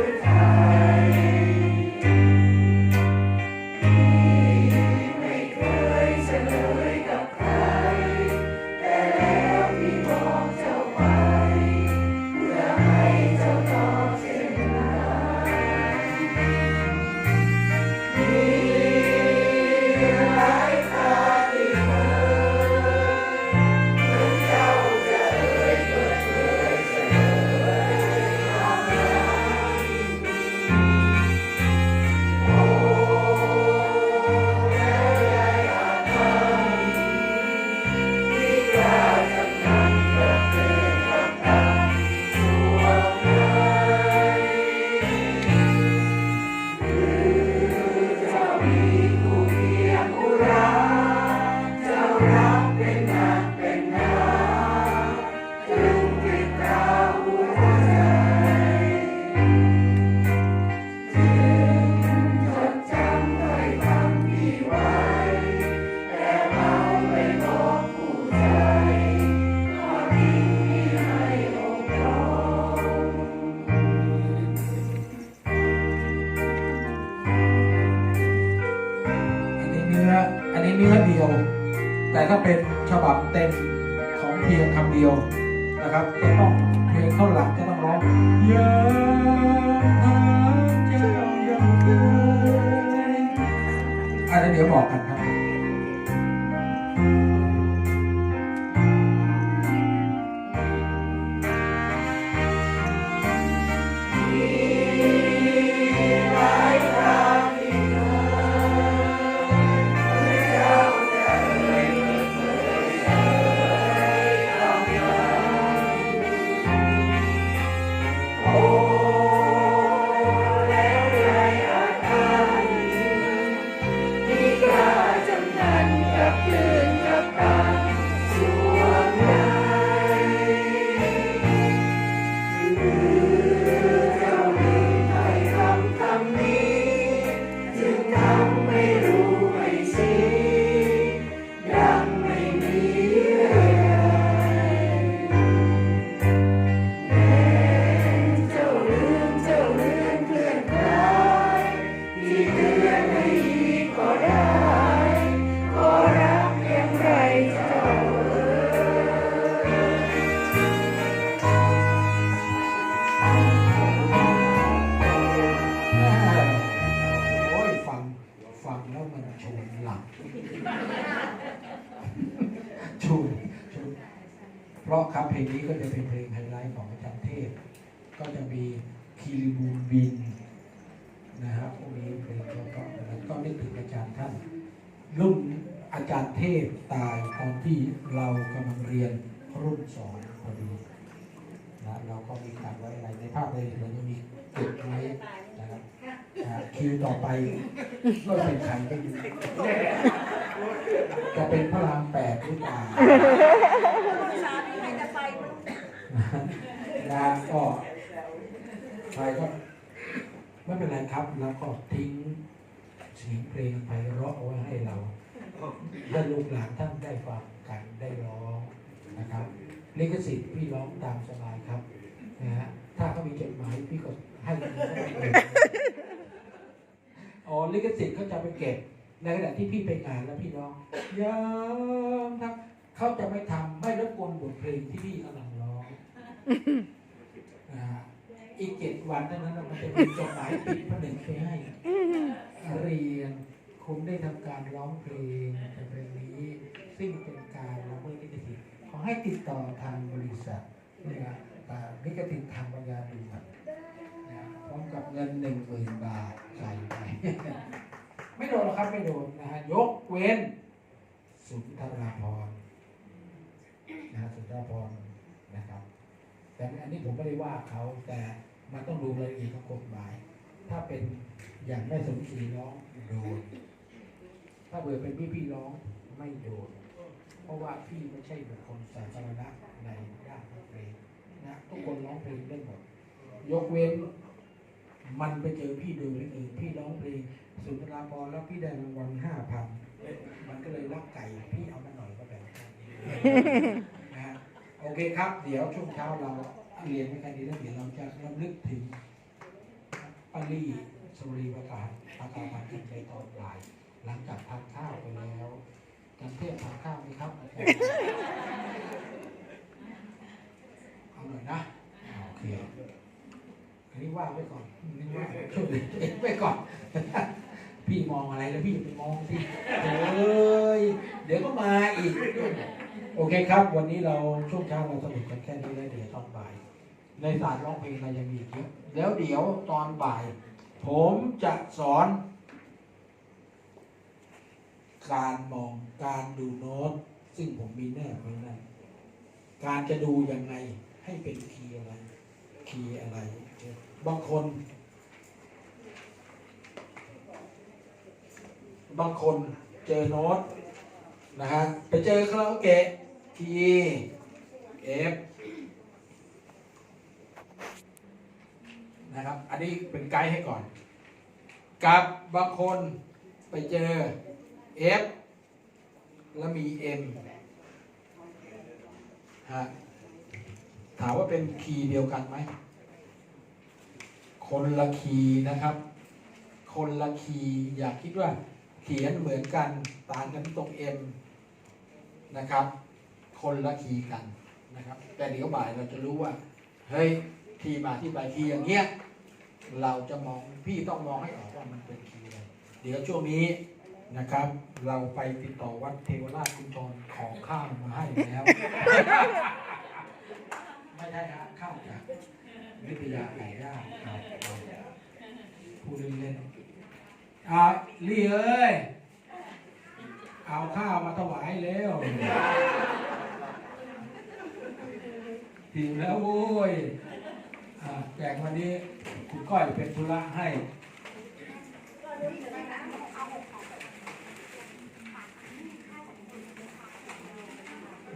น อันนี้เนื้อเดียว แต่ถ้าเป็นฉบับเต็มของเพียงคำเดียวนะครับจะต้องเพลงเข้าหลักก็ต้องร้องยามหาเจ้ายังเคยอันนี้เดี๋ยวบอกกันะครับเพลงนี้ก็จะเป็นเพลงไฮไลท์ของอาจารย์เทพ ก็จะมีคีรีบูนบินนะครับพวกนี้เพลงก็ก็แล้วก็นึกถึงอาจารย์ท่าน รุ่นอาจารย์เทพตายตอนที่เรากำลังเรียนรุ่นสองพอดีนะเราก็มีการไว้อะไรในภาพเลยเราจะมีเก็บไว้นะครับคิวต่อไปก็เป็นใครก็อยู่จะเป็นพระรามแปดหรือเปล่า นะก็ใครก็ไม่เป็นไรครับ แล้วก็ทิ้งเสียงเพลงไปเราะเอาไว้ให้เราให้ลูกหลานท่านได้ฟังกันได้ร้องนะครับลิขสิทธิ์พี่ร้องตามสบายครับนะฮะถ้าเขามีจดหมายพี่ก็ให้อ๋อลิขสิทธิ์เขาจะไปเก็บในขณะที่พี่ไปงานแล้วพี่ร้องยามครับเขาจะไม่ทำไม่รบกวนบทเพลงที่พี่กำลังร้อง อีกเจ็ดวันเท่านั้นมันจะมีจดหมายปิดผนึกไปให้เรียนคุณได้ทำการร้องเพลงในเพลงนี้ ซึ่งเป็นการละเมิดลิขสิทธิ์ขอให้ติดต่อทางบริษัทนี่นะแต่นี่ก็ติดทางปัญญาดูครับนะพร้อมกับเงินหนึ่งหมื่นบาทใส่ไปไม่โดนหรอกครับไม่โดนนะฮะยกเว้น สุนทราพรนะฮะสุนทราพรนะครับ แต่อันนี้ผมไม่ได้ว่าเขาแต่มันต้องดูรายละเอียดของกฎหมาย ถ้าเป็นอย่างแม่สมศรีร้องโดนถ้าเบื่อเป็นพี่พี่ร้องไม่โดนเพราะว่าพี่ไม่ใช่บุคคลสาธารณะในด้านเพลงนะทุกคนร้องเพลงได้หมดยกเว้นมันไปเจอพี่โดยบังเอิญพี่ร้องเพลงสุนทราพรแล้วพี่ได้รางวัลห้าพันมันก็เลยรักไก่พี่เอามาหน่อยก็แบ่ง เคครับ เดี๋ยวช่วงเช้าเราเรียนไม่แค่นี้แล้วเดี๋ยวเราจะรำลึกถึงปารีสุรีประกาศประกาศมาขึ้นในตอนบ่าย หลังจากทานข้าวไปแล้วกันเทพทานข้าวไหมครับเอาหน่อยนะอ่าโอเคอันนี้ว่าไว้ก่อนนี่ว่าช่วยเลืองไว้ก่อน พี่มองอะไรแล้วพี่ไปมองที่เอ้ยเดี๋ยวก็มาอีก โอเคครับ วันนี้เราช่วงเช้าเราสรุปกันแค่นี้แล้วเดี๋ยวตอนบ่าย ในศาสตร์ร้องเพลงเรายังมีอีกเยอะแล้วเดี๋ยวตอนบ่าย ผมจะสอน การมองการดูโน้ต ซึ่งผมมีแนบไว้นั่นการจะดูยังไงให้เป็นคีย์อะไร คีย์อะไร บางคน บางคนเจอโน้ตนะฮะไปเจอคาราโอเกะ คีย์เอฟนะครับ อันนี้เป็นไกด์ให้ก่อน กับบางคนไปเจอ F แล้วมี M ฮะถามว่าเป็นคีย์เดียวกันไหม คนละคีย์นะครับ คนละคีย์อย่าคิดว่าเขียนเหมือนกันต่างกันที่ตรง M นะครับ คนละคีย์กันนะครับ แต่เดี๋ยวบ่ายเราจะรู้ว่า เฮ้ยที่มาที่ไปคีย์อย่างเงี้ยเราจะมองพี่ต้องมองให้ออกว่ามันเป็นคีย์อะไรเดี๋ยวช่วงนี้นะครับ เราไปติดต่อวัดเทวราชกุญชรขอข้าวมาให้แล้ว ไม่ใช่ฮะข้าวจากวิทยาไก่ย่างครับพูดเล่นอ่าลี่เอ้ยเอาข้าวมาถวายแล้ว หิวแล้วโว้ยอ่าแจกวันนี้คุณก้อยเป็นธุระให้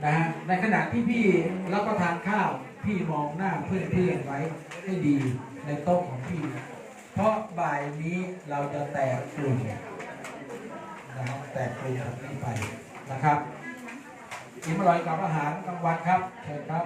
นะฮะในขณะที่พี่รับประทานข้าวพี่มองหน้าเพื่อนๆไว้ให้ดีในโต๊ะของพี่ เพราะบ่ายนี้เราจะแตกกลุ่มนะครับแตกกลุ่มแบบนี้ไปนะครับอิ่มอร่อยกับอาหารกลางวันครับเชิญครับ